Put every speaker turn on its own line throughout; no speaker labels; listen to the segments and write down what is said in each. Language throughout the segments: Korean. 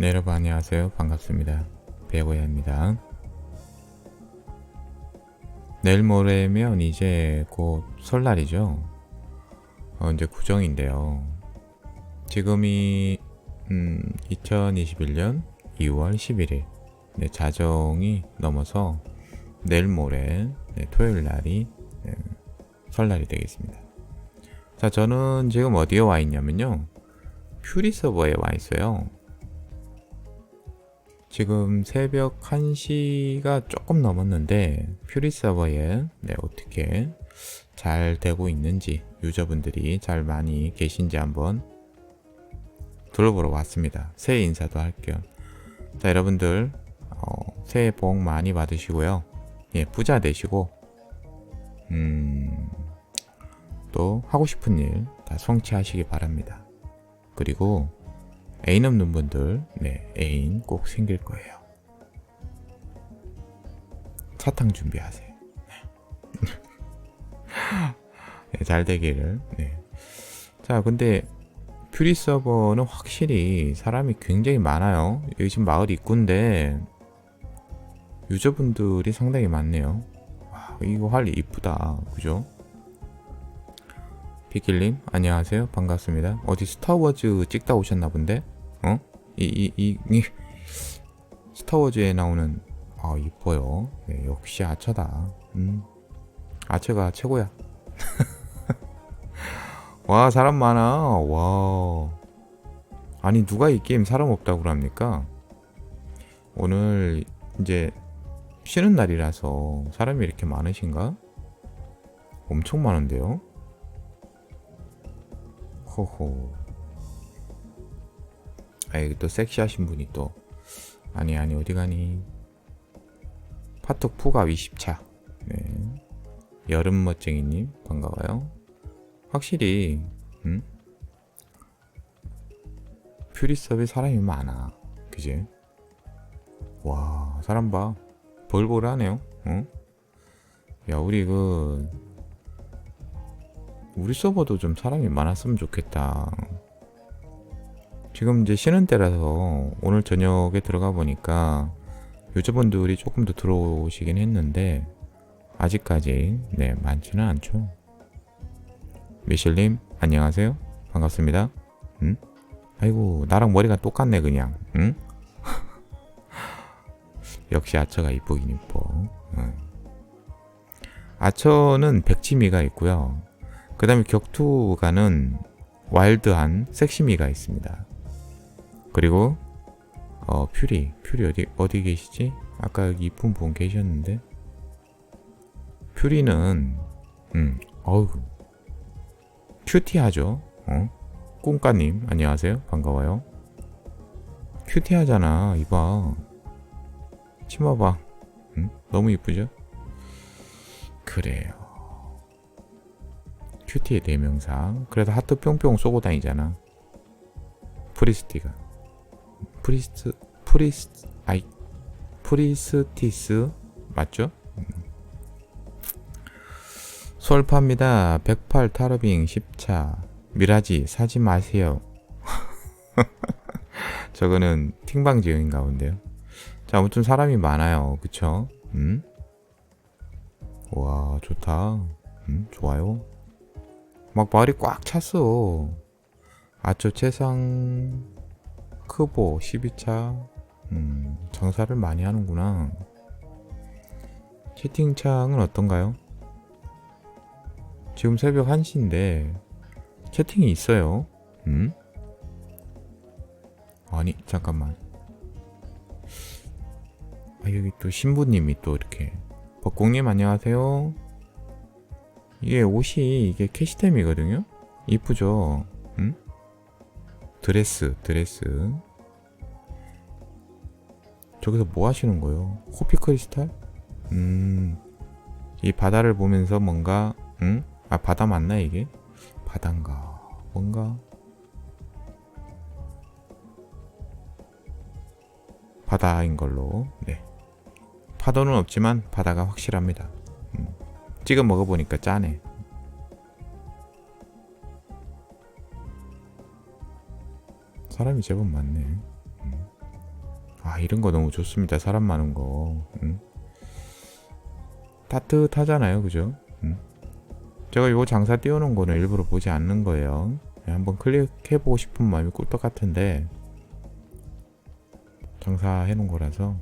네, 여러분 안녕하세요. 반갑습니다. 배고야입니다. 내일 모레면 이제 곧 설날이죠. 어, 이제 구정인데요. 지금이 음, 2021년 2월 11일 네, 자정이 넘어서 내일 모레 네, 토요일 날이 네, 설날이 되겠습니다. 자, 저는 지금 어디에 와 있냐면요. 퓨리 서버에 와 있어요. 지금 새벽 1시가 조금 넘었는데 퓨리 서버에 네, 어떻게 잘 되고 있는지 유저분들이 잘 많이 계신지 한번 둘러보러 왔습니다. 새해 인사도 할 겸. 자, 여러분들 어, 새해 복 많이 받으시고요. 예, 부자 되시고 음, 또 하고 싶은 일 다 성취하시기 바랍니다. 그리고 애인 없는 분들, 네, 애인 꼭 생길 거예요. 사탕 준비하세요. 네, 잘 되기를. 네. 자, 근데 퓨리 서버는 확실히 사람이 굉장히 많아요. 여기 지금 마을 입구인데 유저분들이 상당히 많네요. 와, 이거 활리 이쁘다. 그죠? 피킬님 안녕하세요. 반갑습니다. 어디 스타워즈 찍다 오셨나 본데? 어? 이 이 이 이, 스타워즈에 나오는 아 이뻐요. 네, 역시 아처다. 음. 아처가 최고야. 와 사람 많아. 와. 아니 누가 이 게임 사람 없다고 그럽니까? 오늘 이제 쉬는 날이라서 사람이 이렇게 많으신가? 엄청 많은데요 호호. 아, 여기 또 섹시하신 분이 또. 아니, 아니, 어디 가니. 파톡 푸가 20차. 네. 여름 멋쟁이님, 반가워요. 확실히, 음? 퓨리섭에 사람이 많아. 그지? 와, 사람 봐. 벌벌하네요. 어? 야, 우리 그, 우리 서버도 좀 사람이 많았으면 좋겠다. 지금 이제 쉬는 때라서 오늘 저녁에 들어가 보니까 유저분들이 조금 더 들어오시긴 했는데 아직까지 네 많지는 않죠. 미실님 안녕하세요. 반갑습니다. 응? 아이고 나랑 머리가 똑같네 그냥. 응? 역시 아처가 이쁘긴 이뻐. 응. 아처는 백치미가 있고요. 그 다음에 격투가는 와일드한 섹시미가 있습니다. 그리고 어 퓨리 퓨리 어디 어디 계시지? 아까 여기 이쁜 분 계셨는데 퓨리는 음 어우 큐티하죠. 어 꿍까님 안녕하세요 반가워요. 큐티하잖아 이봐 치마 봐 음? 너무 이쁘죠? 그래요. 큐티의 대명사. 그래서 하트 뿅뿅 쏘고 다니잖아. 프리스티가. 프리스트, 프리스, 아이, 프리스티스, 맞죠? 음. 솔파입니다. 108 타르빙 10차. 미라지, 사지 마세요. 저거는 팅방 지역인 가운데요. 자, 아무튼 사람이 많아요. 그쵸? 음? 와, 좋다. 음, 좋아요. 막 말이 꽉 찼어. 아초 최상 크보 12차. 음, 장사를 많이 하는구나. 채팅창은 어떤가요? 지금 새벽 1시인데 채팅이 있어요. 음? 아니, 잠깐만. 아, 여기 또 신부님이 또 이렇게. 벚공님 안녕하세요. 이게 옷이 이게 캐시템이거든요. 이쁘죠? 응? 드레스, 드레스. 저기서 뭐 하시는 거예요? 호피 크리스탈? 음, 이 바다를 보면서 뭔가, 응? 아, 바다 맞나, 이게? 바다인가? 뭔가? 바다인 걸로, 네. 파도는 없지만 바다가 확실합니다. 찍어 먹어보니까 짜네. 사람이 제법 많네. 음. 아 이런 거 너무 좋습니다. 사람 많은 거. 응? 따뜻하잖아요, 그죠? 응? 제가 이거 장사 띄워놓은 거는 일부러 보지 않는 거예요. 네, 한번 클릭해보고 싶은 마음이 꿀떡 같은데 장사해놓은 거라서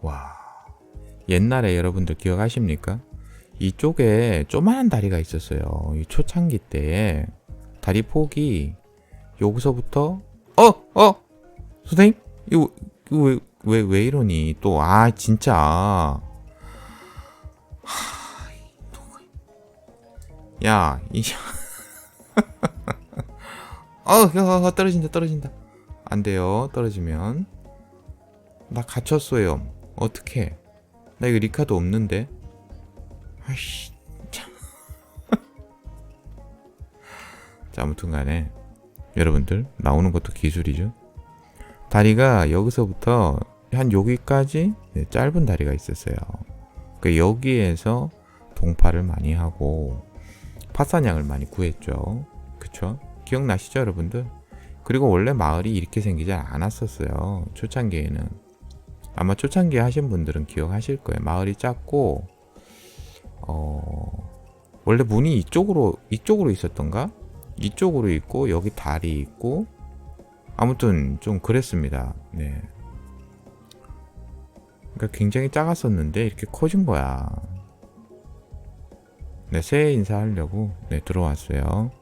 와 옛날에 여러분들 기억하십니까? 이쪽에 조그만한 다리가 있었어요. 이 초창기 때에 다리 폭이 여기서부터 어! 어! 선생님? 이거, 왜, 왜, 왜 이러니? 또, 아, 진짜. 야, 이, 어, 어, 어, 떨어진다, 떨어진다. 안 돼요, 떨어지면. 나 갇혔어요. 어떡해. 나 이거 리카도 없는데. 아이씨, 참. 자, 아무튼 간에. 여러분들, 나오는 것도 기술이죠. 다리가 여기서부터 한 여기까지 네, 짧은 다리가 있었어요. 그 여기에서 동파를 많이 하고 파산양을 많이 구했죠. 그쵸? 기억나시죠, 여러분들? 그리고 원래 마을이 이렇게 생기지 않았었어요. 초창기에는. 아마 초창기에 하신 분들은 기억하실 거예요. 마을이 작고, 어, 원래 문이 이쪽으로, 이쪽으로 있었던가? 이쪽으로 있고, 여기 다리 있고, 아무튼 좀 그랬습니다. 네. 그러니까 굉장히 작았었는데 이렇게 커진 거야. 네, 새해 인사하려고 네, 들어왔어요.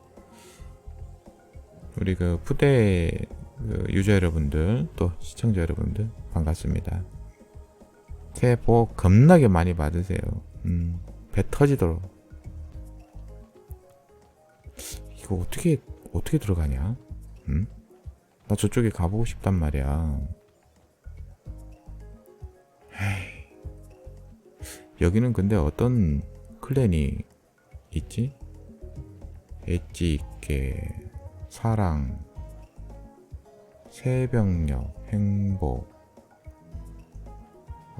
우리 그 푸대 그 유저 여러분들 또 시청자 여러분들 반갑습니다. 새해 복 겁나게 많이 받으세요. 음, 배 터지도록. 이거 어떻게 어떻게 들어가냐? 음? 나 저쪽에 가보고 싶단 말이야. 에이. 여기는 근데 어떤 클랜이 있지? 엣지 있게 사랑 새벽녘 행복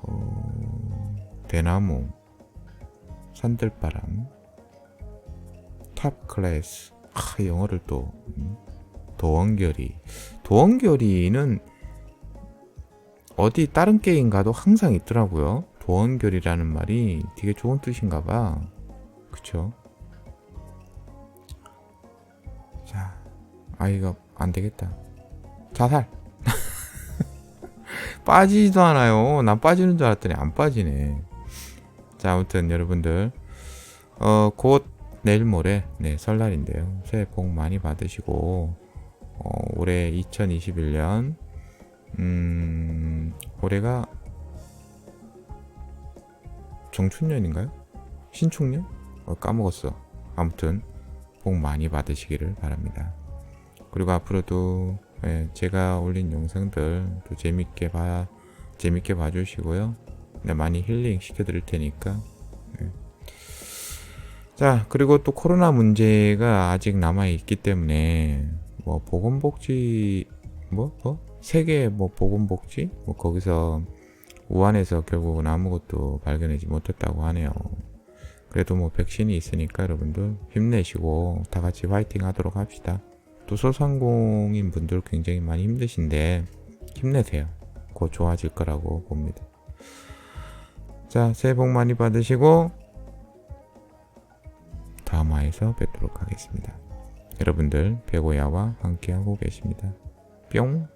어, 대나무 산들바람 탑 클래스 아 영어를 또 음? 도원결이 도원결이는 어디 다른 게임 가도 항상 있더라고요. 도원결이라는 말이 되게 좋은 뜻인가 봐. 그쵸? 자, 아, 이거 안 되겠다. 자살! 빠지지도 않아요. 난 빠지는 줄 알았더니 안 빠지네. 자, 아무튼 여러분들, 어, 곧 내일 모레, 네, 설날인데요. 새해 복 많이 받으시고, 어, 올해 2021년, 음, 올해가 정춘년인가요? 신축년? 어, 까먹었어. 아무튼 복 많이 받으시기를 바랍니다. 그리고 앞으로도 예, 제가 올린 영상들 또 재밌게 봐 재밌게 봐주시고요. 네, 많이 힐링 시켜드릴 테니까. 예. 자 그리고 또 코로나 문제가 아직 남아 있기 때문에 뭐 보건복지 뭐 뭐? 세계 뭐 보건복지 뭐 거기서 우한에서 결국은 아무것도 발견하지 못했다고 하네요. 그래도 뭐 백신이 있으니까 여러분들 힘내시고 다 같이 화이팅 하도록 합시다. 또 소상공인 분들 굉장히 많이 힘드신데 힘내세요. 곧 좋아질 거라고 봅니다. 자, 새해 복 많이 받으시고 다음 화에서 뵙도록 하겠습니다. 여러분들 배고야와 함께하고 계십니다. 뿅!